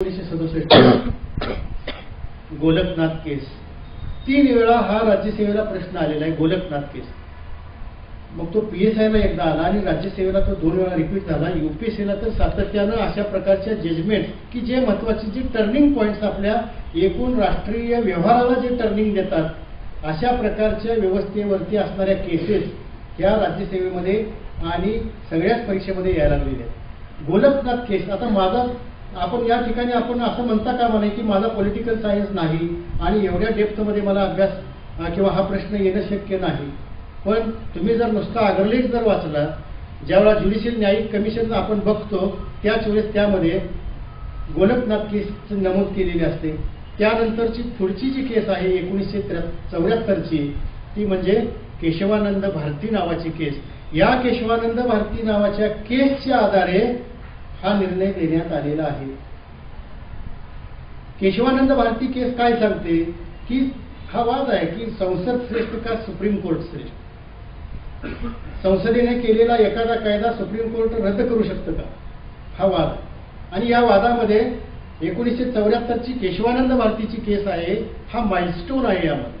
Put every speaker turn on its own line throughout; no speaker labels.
एकोणीसशे सदुसष्ट गोलकनाथ केस. तीन वेळा हा राज्यसेवेला प्रश्न आलेला आहे गोलकनाथ केस. मग तो पी एस आयला एकदा आला आणि राज्यसेवेला तो दोन वेळा रिपीट झाला. युपीएससीला तर सातत्यानं अशा प्रकारच्या जजमेंट की जे महत्त्वाचे जे टर्निंग पॉईंट्स आपल्या एकूण राष्ट्रीय व्यवहाराला जे टर्निंग देतात अशा प्रकारच्या व्यवस्थेवरती असणाऱ्या केसेस ह्या राज्यसेवेमध्ये आणि सगळ्याच परीक्षेमध्ये यायला लागलेल्या आहेत. गोलकनाथ केस. आता माझा आपण या ठिकाणी आपण असं म्हणता का म्हणे की माझा पॉलिटिकल सायन्स नाही आणि एवढ्या डेप्थमध्ये मला अभ्यास किंवा हा प्रश्न येणं शक्य नाही. पण तुम्ही जर नुसता आग्रलेख जर वाचला ज्यावेळेला ज्युडिशियल न्यायिक कमिशन आपण बघतो त्याच वेळेस त्यामध्ये गोलकनाथ केस नमूद केलेली असते. त्यानंतरची पुढची जी केस आहे एकोणीसशे चौऱ्याहत्तरची ती म्हणजे केशवानंद भारती नावाची केस. या केशवानंद भारती नावाच्या केसच्या आधारे हा निर्णय देण्यात आलेला आहे. केशवानंद भारती केस काय सांगते? की हा वाद आहे की संसद श्रेष्ठ का सुप्रीम कोर्ट श्रेष्ठ? संसदेने केलेला एखादा कायदा सुप्रीम कोर्ट रद्द करू शकतं का? हा वाद आणि या वादामध्ये एकोणीसशे चौऱ्याहत्तरची केशवानंद भारतीची केस आहे हा माइलस्टोन आहे यामध्ये.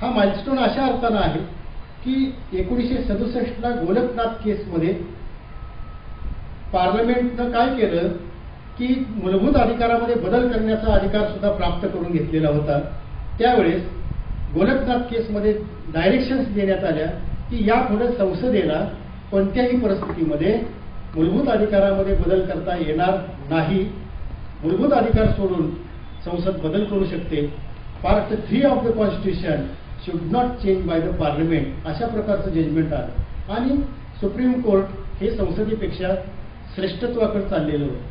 हा माइलस्टोन अशा अर्थानं आहे की एकोणीसशे सदुसष्टला गोलकनाथ केसमध्ये पार्लमेंटनं काय केलं की मूलभूत अधिकारामध्ये बदल करण्याचा अधिकार सुद्धा प्राप्त करून घेतलेला होता. त्यावेळेस गोलकनाथ केसमध्ये डायरेक्शन्स देण्यात आल्या की यापुढे संसदेला कोणत्याही परिस्थितीमध्ये मूलभूत अधिकारामध्ये बदल करता येणार नाही. मूलभूत अधिकार सोडून संसद बदल करू शकते. Part three of the constitution should not change by the parliament अशा प्रकारचं जजमेंट आलं. आणि सुप्रीम कोर्ट हे संसदेपेक्षा श्रेष्ठत्वाकडे चाललेलं होतं.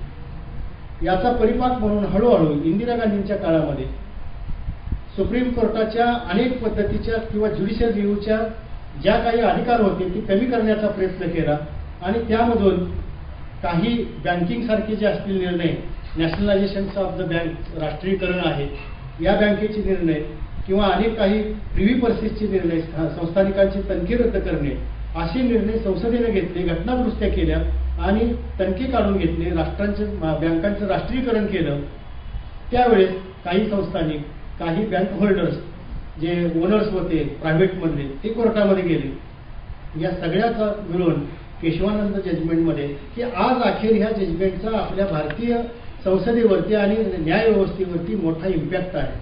याचा परिपाक म्हणून हळूहळू इंदिरा गांधींच्या काळामध्ये सुप्रीम कोर्टाच्या अनेक पद्धतीच्या किंवा ज्युडिशियल रिव्ह्यूच्या ज्या काही अधिकार होते ते कमी करण्याचा प्रयत्न केला आणि त्यामधून काही बँकिंगसारखे जे असतील निर्णय नॅशनलायझेशन ऑफ द बँक राष्ट्रीयकरण आहे या बँकेचे निर्णय किंवा अनेक काही प्रिव्ही पर्सेसचे निर्णय संस्थानिकांची तनखी रद्द करणे असे निर्णय संसदेने घेतले घटनादुरुस्त्या केल्या. आणि टंके काढून घेतले राष्ट्रांचे बँकांचं राष्ट्रीयकरण केलं त्यावेळेस काही संस्थानिक काही बँक होल्डर्स जे ओनर्स होते प्रायव्हेटमधले ते कोर्टामध्ये गेले. या सगळ्याचा मिळून केशवानंद जजमेंटमध्ये की आज अखेर ह्या जजमेंटचा आपल्या भारतीय संसदेवरती आणि न्यायव्यवस्थेवरती मोठा इम्पॅक्ट आहे.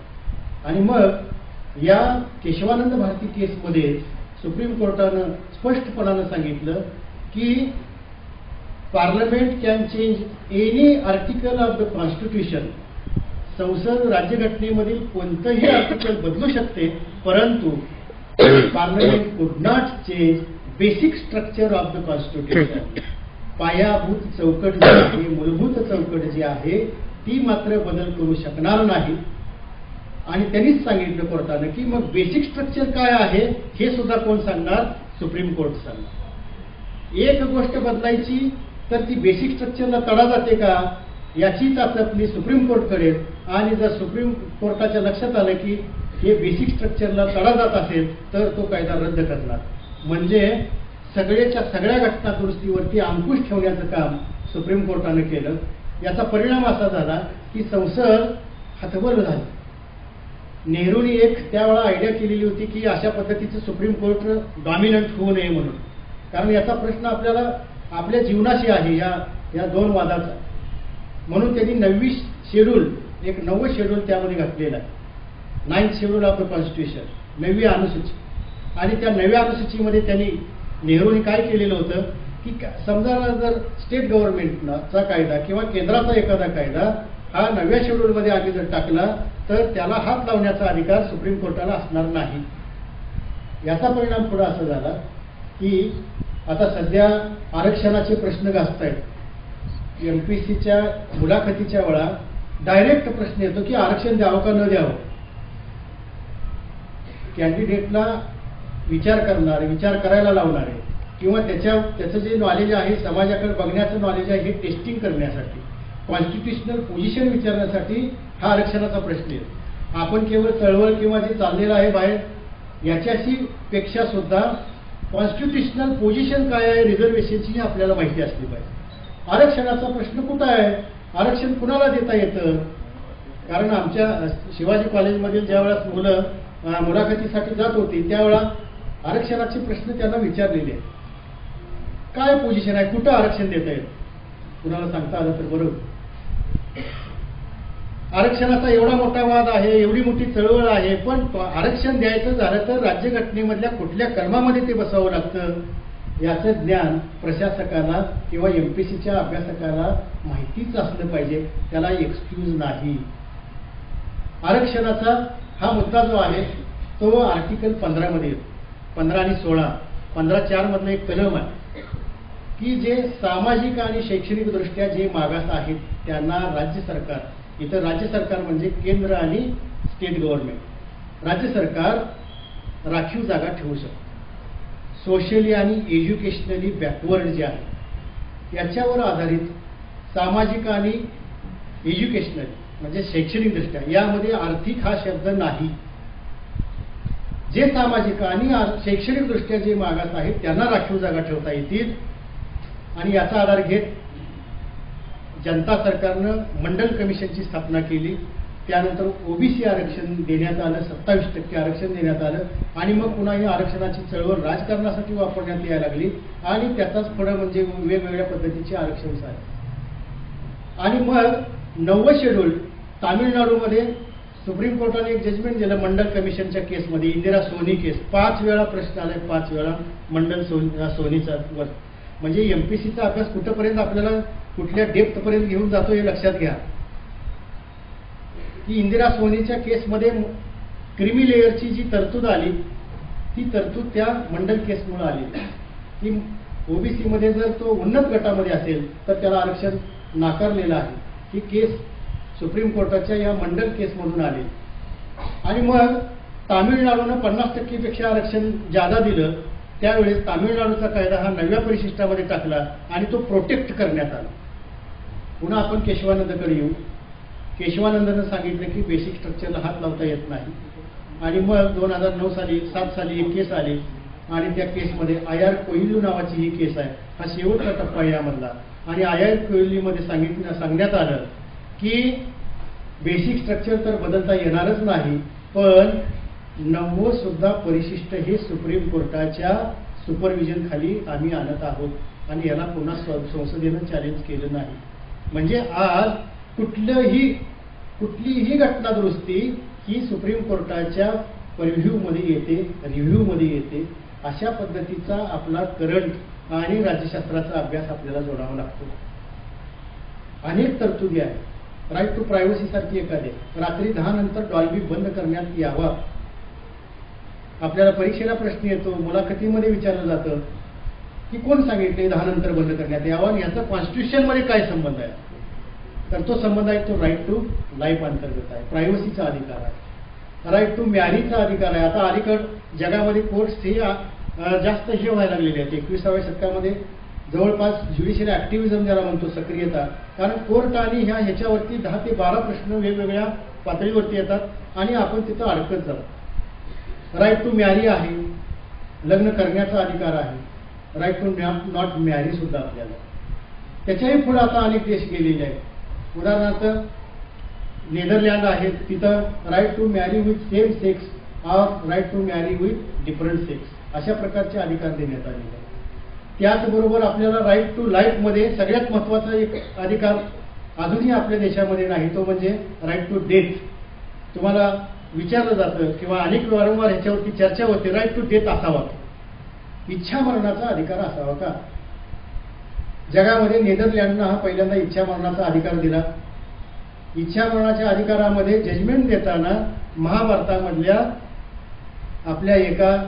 आणि मग या केशवानंद भारती केसमध्ये सुप्रीम कोर्टानं स्पष्टपणानं सांगितलं की parliament can change any article of the constitution संसद राज्यघटनेमधील कोणतंही आर्टिकल बदलू शकते परंतु parliament could not change basic structure of the constitution पायाभूत चौकट जी आहे मूलभूत चौकट जी आहे ती मात्र बदल करू शकणार नाही. आणि त्यांनीच सांगितलं कोर्टानं की मग बेसिक स्ट्रक्चर काय आहे हे सुद्धा कोण सांगणार? सुप्रीम कोर्ट सांगणार. एक गोष्ट बदलायची तर ती बेसिक स्ट्रक्चरला तडा जाते का? याची चाचपणी सुप्रीम कोर्ट करेल. आणि जर सुप्रीम कोर्टाच्या लक्षात आलं की हे बेसिक स्ट्रक्चरला तडा जात असेल तर तो कायदा रद्द करणार. म्हणजे सगळ्याच्या सगळ्या घटना दुरुस्तीवरती अंकुश ठेवण्याचं काम सुप्रीम कोर्टानं केलं. याचा परिणाम असा झाला की संसद हतबल झाली. नेहरूंनी एक त्यावेळा आयडिया केलेली होती की अशा पद्धतीचं सुप्रीम कोर्ट डॉमिनंट होऊ नये म्हणून. कारण याचा प्रश्न आपल्याला आपल्या जीवनाशी आहे या या दोन वादाचा. म्हणून त्यांनी नववी शेड्यूल एक नववं शेड्यूल त्यामध्ये घातलेलं आहे. Ninth schedule of the constitution नववी अनुसूची. आणि त्या नव्या अनुसूचीमध्ये त्यांनी नेहरूने काय केलेलं होतं की समजा जर स्टेट गव्हर्नमेंटचा कायदा किंवा केंद्राचा एखादा कायदा हा नव्या शेड्यूलमध्ये आधी जर टाकला तर त्याला हात लावण्याचा अधिकार सुप्रीम कोर्टाला असणार नाही. याचा परिणाम पुढे असा झाला की आता सध्या आरक्षणाचे प्रश्न गाजत आहेत एम पी सीच्या मुलाखतीच्या वेळा डायरेक्ट प्रश्न येतो की आरक्षण द्यावं का न द्यावं? कॅन्डिडेटला विचार करणारे विचार करायला लावणारे किंवा त्याच्या त्याचं जे नॉलेज आहे समाजाकडे बघण्याचं नॉलेज आहे हे टेस्टिंग करण्यासाठी कॉन्स्टिट्युशनल पोझिशन विचारण्यासाठी हा आरक्षणाचा प्रश्न आहे आपण केवळ चळवळ किंवा जे चाललेलं आहे बाहेर याच्याशी पेक्षा सुद्धा कॉन्स्टिट्युशनल पोझिशन काय आहे रिझर्वेशनची आपल्याला माहिती असली पाहिजे. आरक्षणाचा प्रश्न कुठं आहे? आरक्षण कुणाला देता येतं? कारण आमच्या शिवाजी कॉलेजमधील ज्यावेळेस मुलं मुलाखतीसाठी जात होती त्यावेळा आरक्षणाचे प्रश्न त्यांना विचारलेले आहेत. काय पोझिशन आहे? कुठं आरक्षण देता येईल कुणाला सांगता आलं तर बरोबर आरक्षणाचा एवढा मोठा वाद आहे एवढी मोठी चळवळ आहे पण आरक्षण द्यायचं झालं तर राज्यघटनेमधल्या कुठल्या कलमामध्ये ते बसावं लागतं? याचं ज्ञान प्रशासकाला किंवा एम पी सीच्या अभ्यासकाला माहितीच असलं पाहिजे. त्याला एक्सक्यूज नाही. आरक्षणाचा हा मुद्दा जो आहे तो आर्टिकल पंधरामध्ये येतो. पंधरा आणि सोळा. पंधरा चारमधलं एक कलम आहे की जे सामाजिक आणि शैक्षणिकदृष्ट्या जे मागास आहेत त्यांना राज्य सरकार इथं राज्य सरकार म्हणजे केंद्र आणि स्टेट गव्हर्नमेंट. राज्य सरकार राखीव जागा ठेवू शकतं. सोशली आणि एज्युकेशनली बॅकवर्ड जे आहे याच्यावर आधारित सामाजिक आणि एज्युकेशनल म्हणजे शैक्षणिकदृष्ट्या यामध्ये आर्थिक हा शब्द नाही. जे सामाजिक आणि शैक्षणिकदृष्ट्या जे मागास आहेत त्यांना राखीव जागा ठेवता येतील आणि याचा आधार घेत जनता सरकारनं मंडल कमिशनची स्थापना केली. त्यानंतर ओबीसी आरक्षण देण्यात आलं सत्तावीस टक्के आरक्षण देण्यात आलं. आणि मग पुन्हा ही आरक्षणाची चळवळ राजकारणासाठी वापरण्यात यायला लागली. आणि त्याचाच फळं म्हणजे वेगवेगळ्या पद्धतीचे आरक्षण झाले. आणि मग नववं शेड्यूल तामिळनाडूमध्ये सुप्रीम कोर्टाने एक जजमेंट दिलं मंडल कमिशनच्या केसमध्ये इंदिरा सोनी केस. पाच वेळा प्रश्न आलाय पाच वेळा मंडल सोनी सोनीचा वर. म्हणजे एमपीसीचा अभ्यास कुठंपर्यंत आपल्याला कुठल्या डेप्थपर्यंत घेऊन जातो हे लक्षात घ्या. की इंदिरा सोनीच्या केसमध्ये क्रिमी लेअरची जी तरतूद आली ती तरतूद त्या मंडल केसमुळे आली. की ओबीसी मध्ये जर तो उन्नत गटामध्ये असेल तर त्याला आरक्षण नाकारलेलं आहे. ही केस सुप्रीम कोर्टाच्या या मंडल केसमधून आली. आणि मग तामिळनाडूनं पन्नास टक्केपेक्षा आरक्षण जादा दिलं त्यावेळेस तामिळनाडूचा कायदा हा नव्या परिशिष्टामध्ये टाकला आणि तो प्रोटेक्ट करण्यात आला. पुन्हा आपण केशवानंदकडे येऊ. केशवानंदनं सांगितलं की बेसिक स्ट्रक्चरला हात लावता येत नाही. आणि मग दोन हजार नऊ साली सात साली एक केस आली. आणि त्या केसमध्ये आय आर कोहिलू नावाची ही केस आहे. हा शेवटचा टप्पा आहे यामधला आणि आय आर कोहिलीमध्ये सांगितलं सांगण्यात आलं की बेसिक स्ट्रक्चर तर बदलता येणारच नाही पण नववं सुद्धा परिशिष्ट हे सुप्रीम कोर्टाच्या सुपरविजन खाली आम्ही आणत आहोत. आणि याला पुन्हा संसदेनं चॅलेंज केलं नाही. म्हणजे आज कुठलंही कुठलीही घटना दुरुस्ती ही सुप्रीम कोर्टाच्या मध्ये येते रिव्ह्यूमध्ये येते. अशा पद्धतीचा आपला करंट आणि राज्यशास्त्राचा अभ्यास आपल्याला जोडावा लागतो. अनेक तरतुदी आहेत. राईट टू प्रायव्हसी सारखी एखादे रात्री दहा नंतर डॉल्बी बंद करण्यात यावा. आपल्याला परीक्षेला प्रश्न येतो मुलाखतीमध्ये विचारलं जातं. की कोण सांगितले दहा नंतर बंद करण्यात यावा? याचा कॉन्स्टिट्युशनमध्ये काय संबंध आहे? तर तो संबंध आहे तो राईट टू लाईफ अंतर्गत आहे. प्रायव्हसीचा अधिकार आहे. राईट टू मॅरीचा अधिकार आहे. आता अलीकड जगामध्ये कोर्ट्स हे जास्त हे व्हायला लागलेले आहेत. एकविसाव्या शतकामध्ये जवळपास ज्युडिशियल ऍक्टिव्हिझम ज्याला म्हणतो सक्रियता. कारण कोर्ट आणि ह्या ह्याच्यावरती दहा ते बारा प्रश्न वेगवेगळ्या पातळीवरती येतात आणि आपण तिथं अडकत जातो. राईट टू मॅरी आहे. लग्न करण्याचा अधिकार आहे. राईट टू नॉट मॅरी सुद्धा आपल्याला. त्याच्याही पुढे आता अनेक देश गेलेले आहेत. उदाहरणार्थ नेदरलँड आहेत. तिथं right to marry with same sex or right to marry with different sex अशा प्रकारचे अधिकार देण्यात आलेले आहेत. त्याचबरोबर आपल्याला राईट टू लाईफमध्ये सगळ्यात महत्त्वाचा एक अधिकार अजूनही आपल्या देशामध्ये नाही. तो म्हणजे राईट टू डेथ तुम्हाला विचारलं जातं किंवा अनेक वारंवार ह्याच्यावरती चर्चा होते राईट टू डेथ असावा. इच्छा मरणाचा अधिकार असावा का? जगामध्ये नेदरलँडनं हा पहिल्यांदा इच्छा मरणाचा अधिकार दिला. इच्छा मरणाच्या अधिकारामध्ये जजमेंट देताना महाभारतामधल्या आपल्या एका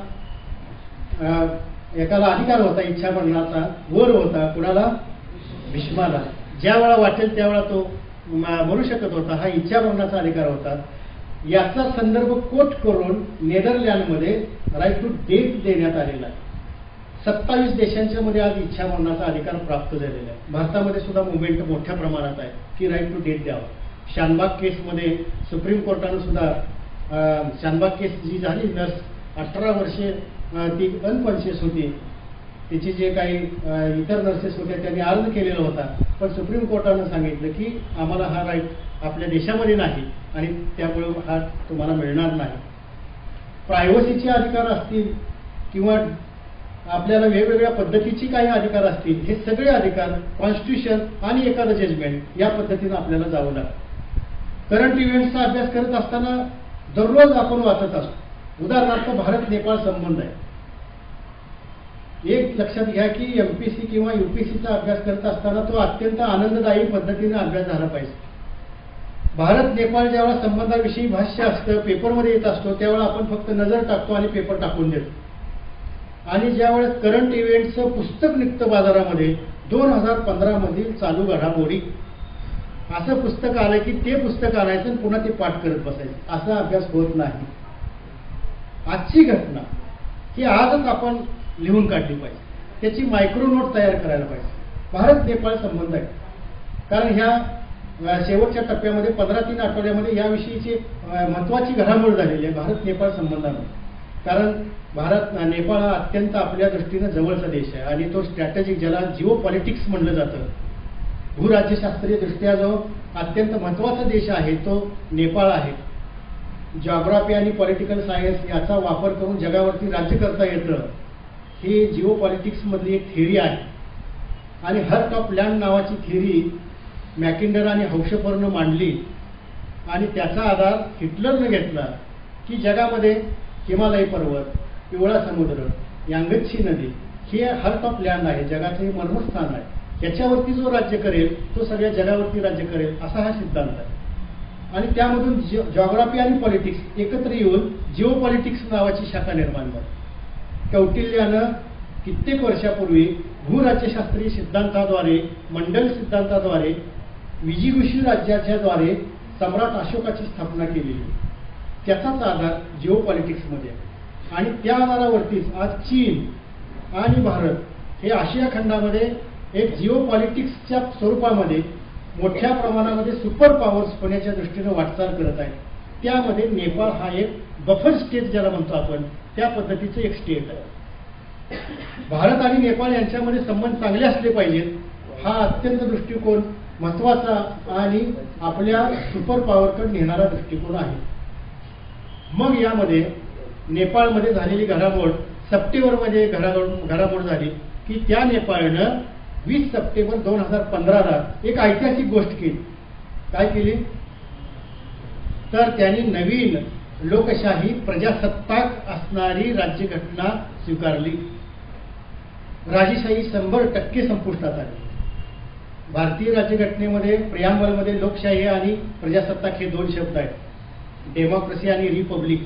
एकाला अधिकार होता इच्छा मरणाचा वर होता कुणाला? भीष्माला. ज्या वेळा वाटेल त्यावेळा तो म- मरू शकत होता. हा इच्छा मरणाचा अधिकार होता. याचा संदर्भ कोट करून नेदरलँडमध्ये राईट टू डेट देण्यात आलेला आहे. सत्तावीस देशांच्या मध्ये आज इच्छा मरणाचा अधिकार प्राप्त झालेला आहे. भारतामध्ये सुद्धा मुवमेंट मोठ्या प्रमाणात आहे की राईट टू डेट द्यावा. शानबाग केसमध्ये सुप्रीम कोर्टानं सुद्धा शानबाग केस जी झाली नर्स अठरा वर्षे ती अनकॉन्शियस होती. तिची जे काही इतर नर्सेस होत्या त्यांनी अर्ज केलेला होता. पण सुप्रीम कोर्टानं सांगितलं की आम्हाला हा राईट आपल्या देशामध्ये नाही आणि त्यामुळे हा तुम्हाला मिळणार नाही. प्रायव्हसीचे अधिकार असतील किंवा आपल्याला वेगवेगळ्या पद्धतीची काही अधिकार असतील हे सगळे अधिकार कॉन्स्टिट्यूशन आणि एखादं जजमेंट या पद्धतीनं आपल्याला जावं लागतं. करंट इव्हेंट्सचा अभ्यास करत असताना दररोज आपण वाचत असतो. उदाहरणार्थ भारत नेपाळ संबंध आहे. एक लक्षात घ्या की एमपीसी किंवा युपीसीचा अभ्यास करत असताना तो अत्यंत आनंददायी पद्धतीने अभ्यास झाला पाहिजे. भारत नेपाळ जेव्हा संबंधाविषयी भाष्य असतं पेपरमध्ये येत असतो त्यावेळेला आपण फक्त नजर टाकतो आणि पेपर टाकून देतो. आणि ज्यावेळेस करंट इव्हेंटचं पुस्तक निघतं बाजारामध्ये दोन हजार पंधरामधील चालू घडामोडी. असं पुस्तक आलं की ते पुस्तक आणायचं आणि पुन्हा ते पाठ करत बसायचं. असा अभ्यास होत नाही. आजची घटना ही आजच आपण लिहून काढली पाहिजे. त्याची मायक्रो नोट तयार करायला पाहिजे. भारत नेपाळ संबंध आहे. कारण ह्या शेवटच्या टप्प्यामध्ये पंधरा तीन आठवड्यामध्ये याविषयीची महत्त्वाची घडामोड झालेली आहे भारत नेपाळ संबंधामध्ये. कारण भारत नेपाळ हा अत्यंत आपल्या दृष्टीनं जवळचा देश आहे आणि तो स्ट्रॅटेजिक ज्याला जिओ पॉलिटिक्स म्हणलं जातं भूराज्यशास्त्रीय दृष्ट्या जो अत्यंत महत्त्वाचा देश आहे तो नेपाळ आहे. जॉग्राफी आणि पॉलिटिकल सायन्स याचा वापर करून जगावरती राज्य करता येतं ही जिओ पॉलिटिक्समधली एक थिअरी आहे. आणि हर्ट ऑफ लँड नावाची थिअरी मॅकिंडर आणि हौशपर्नं मांडली. आणि त्याचा आधार हिटलरनं घेतला की जगामध्ये हिमालय पर्वत पिवळा समुद्र यांगच्छी नदी हे हार्ट ऑफ लँड आहे. जगाचं हे मर्मस्थान आहे. याच्यावरती जो राज्य करेल तो सगळ्या जगावरती राज्य करेल असा हा सिद्धांत आहे. आणि त्यामधून जॉग्राफी आणि पॉलिटिक्स एकत्र येऊन जिओ पॉलिटिक्स नावाची शाखा निर्माण झाली. कौटिल्यानं कित्येक वर्षापूर्वी भूराज्यशास्त्रीय सिद्धांताद्वारे मंडल सिद्धांताद्वारे विजिगुषी राज्याच्या द्वारे सम्राट अशोकाची स्थापना केलेली. त्याचाच आधार जिओ पॉलिटिक्समध्ये आहे. आणि त्या आधारावरतीच आज चीन आणि भारत हे आशिया खंडामध्ये एक जिओ पॉलिटिक्सच्या स्वरूपामध्ये मोठ्या प्रमाणामध्ये सुपर पॉवर्स होण्याच्या दृष्टीनं वाटचाल करत आहे त्यामध्ये नेपाळ हा एक बफर स्टेट ज्याला म्हणतो आपण त्या पद्धतीचं एक स्टेट आहे. भारत आणि नेपाळ यांच्यामध्ये संबंध चांगले असले पाहिजेत. हा अत्यंत दृष्टिकोन महत्त्वाचा आणि आपल्या सुपर पॉवरकडे नेणारा दृष्टिकोन आहे. मग यामध्ये नेपाळमध्ये झालेली घडामोड सप्टेंबरमध्ये घडामोड घडामोड झाली की त्या नेपाळनं वीस सप्टेंबर दोन हजार पंधराला एक ऐतिहासिक गोष्ट केली. काय केली? तर त्यांनी नवीन लोकशाही प्रजासत्ताक असणारी राज्यघटना स्वीकारली. राजेशाही शंभर टक्के संपुष्टात आली. भारतीय राज्यघटनेमध्ये प्रियांबलमध्ये लोकशाही आणि प्रजासत्ताक हे दोन शब्द आहेत. डेमोक्रेसी आणि रिपब्लिक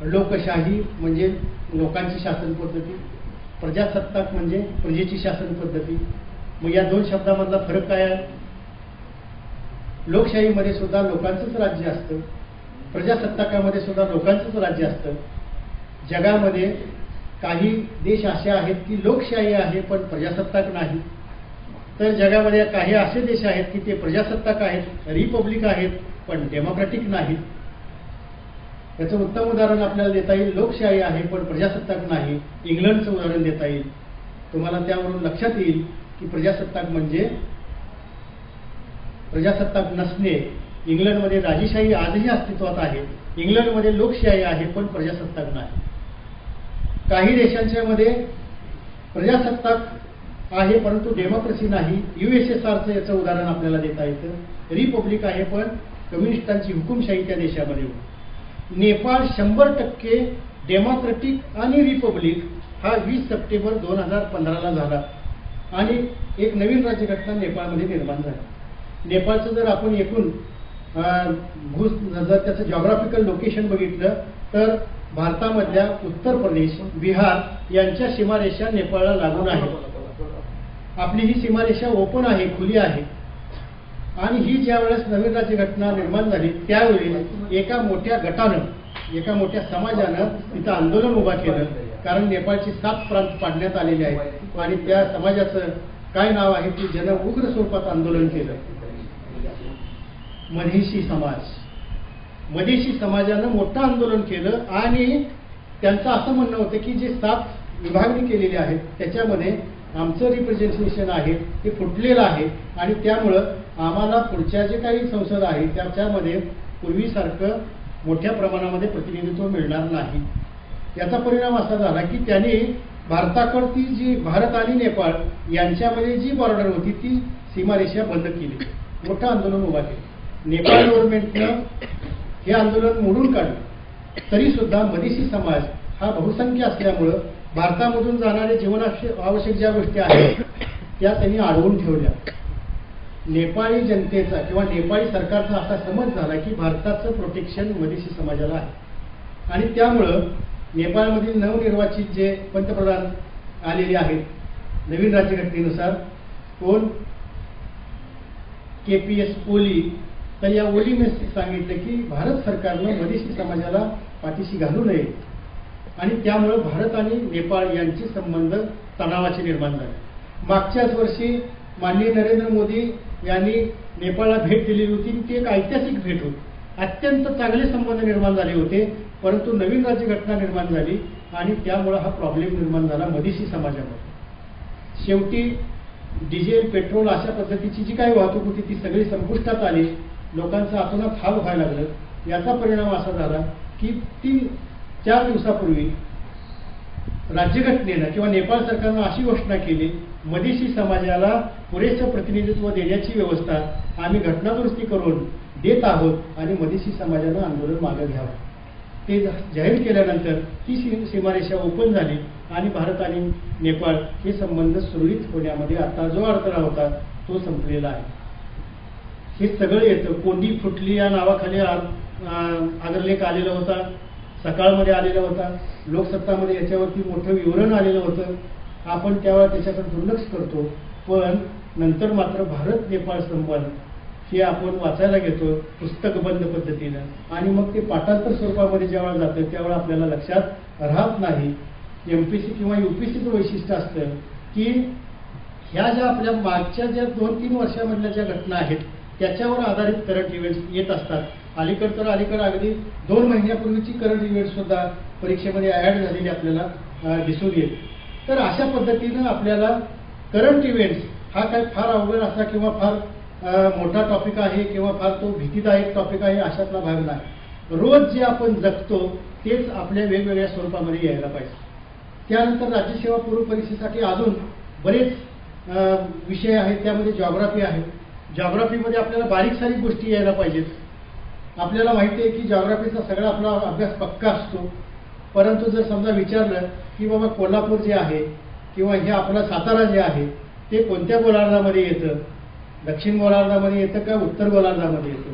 लोकशाही म्हणजे लोकांची शासन पद्धती प्रजासत्ताक म्हणजे प्रजेची शासन पद्धती. मग या दोन शब्दामधला फरक काय आहे? लोकशाहीमध्ये सुद्धा लोकांचंच राज्य असतं. प्रजासत्ताकामध्ये सुद्धा लोकांचंच राज्य असतं. जगामध्ये काही देश असे आहेत की लोकशाही आहे पण प्रजासत्ताक नाही. तर जगामध्ये काही असे देश आहेत की ते प्रजासत्ताक आहेत रिपब्लिक आहेत पण डेमोक्रॅटिक नाहीत. त्याचं उत्तम उदाहरण आपल्याला देता येईल लोकशाही आहे पण प्रजासत्ताक नाही इंग्लंडचं उदाहरण देता येईल. तुम्हाला त्यावरून लक्षात येईल की प्रजासत्ताक म्हणजे प्रजासत्ताक नसणे. इंग्लंडमध्ये राजेशाही आजही अस्तित्वात आहे. इंग्लंडमध्ये लोकशाही आहे पण प्रजासत्ताक नाही. काही देशांच्या मध्ये प्रजासत्ताक आहे परंतु डेमोक्रेसी नाही. युएसएसआरचं याचं उदाहरण आपल्याला देता येतं. रिपब्लिक आहे पण कम्युनिस्टांची हुकुमशाही त्या देशामध्ये होती. नेपाळ शंभर टक्के डेमोक्रेटिक आणि रिपब्लिक हा वीस सप्टेंबर दोन हजार पंधराला झाला. आणि एक नवीन राज्यघटना नेपाळमध्ये निर्माण झाली. नेपाळचं जर आपण एकूण भू जर त्याचं जॉग्राफिकल लोकेशन बघितलं तर भारतामधल्या उत्तर प्रदेश बिहार यांच्या सीमारेषा नेपाळला लागून आहेत आपली ही सीमारेषा ओपन आहे खुली आहे. आणि ही ज्या वेळेस नवीन घटना निर्माण झाली त्यावेळी एका मोठ्या गटानं एका मोठ्या समाजानं तिथं आंदोलन उभा केलं. कारण नेपाळचे सात प्रांत पाडण्यात आलेले आहेत. आणि त्या समाजाचं काय नाव आहे की ज्यानं उग्र स्वरूपात आंदोलन केलं. मधेशी समाज. मधेशी समाजानं मोठं आंदोलन केलं आणि त्यांचं असं म्हणणं होतं की जे सात विभागणी केलेली आहे त्याच्यामध्ये आमचं रिप्रेझेंटेशन आहे ते फुटलेलं आहे. आणि त्यामुळं आम्हाला पुढच्या जे काही संसद आहे त्याच्यामध्ये पूर्वीसारखं मोठ्या प्रमाणामध्ये प्रतिनिधित्व मिळणार नाही. याचा परिणाम असा झाला की त्यांनी भारताकडची जी भारत आणि नेपाळ यांच्यामध्ये जी बॉर्डर होती ती सीमारेषा बंद केली. मोठं आंदोलन उभा केलं. नेपाळ गव्हर्नमेंटनं हे आंदोलन मोडून काढलं. तरी सुद्धा मदेशी समाज हा बहुसंख्य असल्यामुळं भारतामधून जाणारे जीवनावश्यक आवश्यक ज्या गोष्टी आहेत त्या त्यांनी अडवून ठेवल्या. नेपाळी जनतेचा किंवा नेपाळी सरकारचा असा समज झाला की भारताचं प्रोटेक्शन मदेशी समाजाला आहे. आणि त्यामुळं नेपाळमधील नवनिर्वाचित जे पंतप्रधान आलेले आहेत नवीन राज्यघटनेनुसार कोण? K P S Oli. तर या ओलीने सांगितलं की भारत सरकारनं मदेशी समाजाला पाठीशी घालू नये. आणि त्यामुळं भारत आणि नेपाळ यांचे संबंध तणावाचे निर्माण झाले. मागच्याच वर्षी माननीय नरेंद्र मोदी यांनी नेपाळला भेट दिलेली होती. ती एक ऐतिहासिक भेट होती. अत्यंत चांगले संबंध निर्माण झाले होते परंतु नवीन राज्यघटना निर्माण झाली आणि त्यामुळं हा प्रॉब्लेम निर्माण झाला मधीशी समाजामध्ये. शेवटी डिझेल पेट्रोल अशा पद्धतीची जी काही वाहतूक होती ती सगळी संपुष्टात आली. लोकांचं आतोनात हाव व्हायला लागलं. याचा परिणाम असा झाला की तीन चार दिवसापूर्वी राज्यघटनेनं किंवा नेपाळ सरकारनं अशी घोषणा केली मदेशी समाजाला पुरेसं प्रतिनिधित्व देण्याची व्यवस्था आम्ही घटनादुरुस्ती करून देत आहोत आणि मदेशी समाजानं आंदोलन मागे घ्यावं. ते जाहीर केल्यानंतर ती सी सीमारेषा ओपन झाली आणि भारत आणि नेपाळ हे संबंध सुरळीत होण्यामध्ये आता जो अडथळा होता तो संपलेला आहे. हे सगळं येतं. कोंडी फुटली या नावाखाली आदरलेख आलेला होता. सकाळमध्ये आलेला होता लोकसत्तामध्ये याच्यावरती मोठं विवरण आलेलं होतं. आपण त्यावेळा त्याच्याकडे दुर्लक्ष करतो पण नंतर मात्र भारत नेपाळ संबंध हे आपण वाचायला घेतो पुस्तकबंद पद्धतीनं. आणि मग ते पाठांतर स्वरूपामध्ये जेव्हा जातं त्यावेळेला आपल्याला लक्षात राहत नाही. एम पी सी किंवा यू पी सीचं वैशिष्ट्य असतं की ह्या ज्या आपल्या मागच्या ज्या दोन तीन वर्षामधल्या ज्या घटना आहेत त्याच्यावर आधारित करंट इव्हेंट्स येत असतात. अलीकड तर अलीकड अगदी दोन महिन्यापूर्वीची करंट इव्हेंट सुद्धा परीक्षेमध्ये ॲड झालेली आपल्याला दिसून येईल. तर अशा पद्धतीनं आपल्याला करंट इव्हेंट्स हा काय फार अवघड असा किंवा फार मोठा टॉपिक आहे किंवा फार तो भीतीदायक टॉपिक आहे अशातला भाग नाही. रोज जे आपण जगतो तेच आपल्या वेगवेगळ्या स्वरूपामध्ये यायला पाहिजे. त्यानंतर राज्यसेवा पूर्व परीक्षेसाठी अजून बरेच विषय आहेत त्यामध्ये जॉग्राफी आहे. जॉग्राफीमध्ये आपल्याला बारीक सारीक गोष्टी यायला पाहिजेत. आपल्याला माहिती आहे की जॉग्राफीचा सगळा आपला अभ्यास पक्का असतो. परंतु जर समजा विचारलं की बाबा कोल्हापूर जे आहे किंवा हे आपला सातारा जे आहे ते कोणत्या गोलार्धामध्ये येतं? दक्षिण गोलार्धामध्ये येतं का उत्तर गोलार्धामध्ये येतं?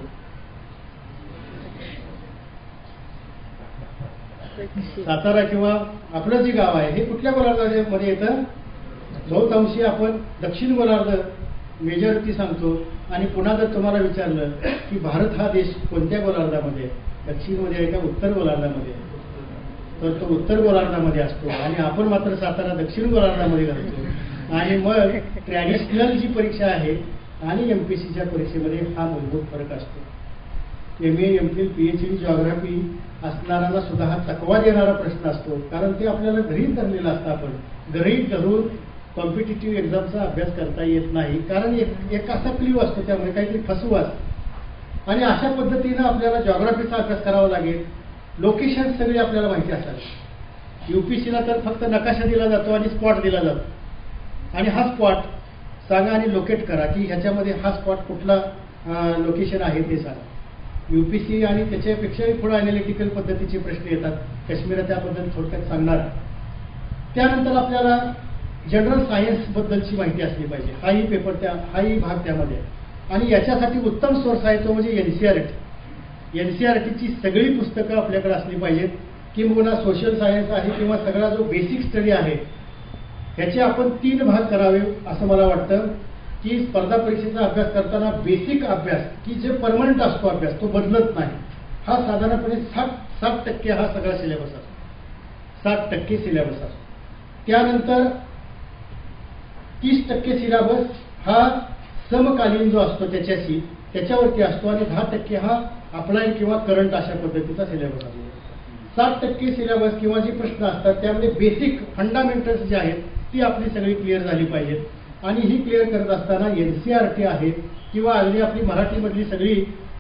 सातारा किंवा आपलं जे गाव आहे हे कुठल्या गोलार्धामध्ये येतं? बहुतांशी आपण दक्षिण गोलार्ध मेजॉरिटी सांगतो. आणि पुन्हा जर तुम्हाला विचारलं की भारत हा देश कोणत्या गोलार्धामध्ये दक्षिणमध्ये आहे का उत्तर गोलार्धामध्ये तर तो उत्तर गोलार्धामध्ये असतो. आणि आपण मात्र सातारा दक्षिण गोलार्धामध्ये घालतो आणि मग ट्रॅडिशनल जी परीक्षा आहे आणि एम पी सीच्या परीक्षेमध्ये हा मूलभूत फरक असतो. M A M Phil P H D geography असणाऱ्यांना सुद्धा हा तकवा देणारा प्रश्न असतो. कारण ते आपल्याला घरीच धरलेलं असतं आपण. घरीच धरून कॉम्पिटेटिव्ह एक्झामचा अभ्यास करता येत नाही. कारण एक एक असा क्ल्यू असतो त्यामुळे काहीतरी फसवा आणि अशा पद्धतीनं आपल्याला जॉग्राफीचा अभ्यास करावा लागेल. लोकेशन सगळी आपल्याला माहिती असावी. युपीसीला तर फक्त नकाशा दिला जातो आणि स्पॉट दिला जातो. आणि हा स्पॉट सांगा आणि लोकेट करा की ह्याच्यामध्ये हा स्पॉट कुठला लोकेशन आहे ते सांगा. युपीसी आणि त्याच्यापेक्षाही पुढे अनालिटिकल पद्धतीचे प्रश्न येतात. काश्मीर त्याबद्दल थोडक्यात सांगणार. त्यानंतर आपल्याला जनरल सायन्स बद्दलची माहिती असली पाहिजे. हाही पेपर त्या हाही भाग त्यामध्ये. आणि याच्यासाठी उत्तम सोर्स आहे तो म्हणजे N C R T N C R टीची सगळी पुस्तकं आपल्याकडे असली पाहिजेत. किंबहुना सोशल सायन्स आहे किंवा सगळा जो बेसिक स्टडी आहे ह्याचे आपण तीन भाग करावे असं मला वाटतं की स्पर्धा परीक्षेचा अभ्यास करताना बेसिक अभ्यास की जे परमनंट असतो अभ्यास तो बदलत नाही. हा साधारणपणे साठ साठ टक्के हा सगळा सिलेबस असतो. साठ टक्के सिलेबस असतो. त्यानंतर तीस टक्के सिलेबस हा समकालीन जो असतो त्याच्याशी त्याच्यावरती असतो आणि दहा टक्के हा अप्लाय किंवा करंट अशा पद्धतीचा सिलेबस असतो. साठ टक्के सिलेबस किंवा जे प्रश्न असतात त्यामध्ये बेसिक फंडामेंटल्स जे आहेत ती आपली सगळी क्लिअर झाली पाहिजेत. आणि ही क्लिअर करत असताना एन सी आर टी आहे किंवा अगदी आपली मराठीमधली सगळी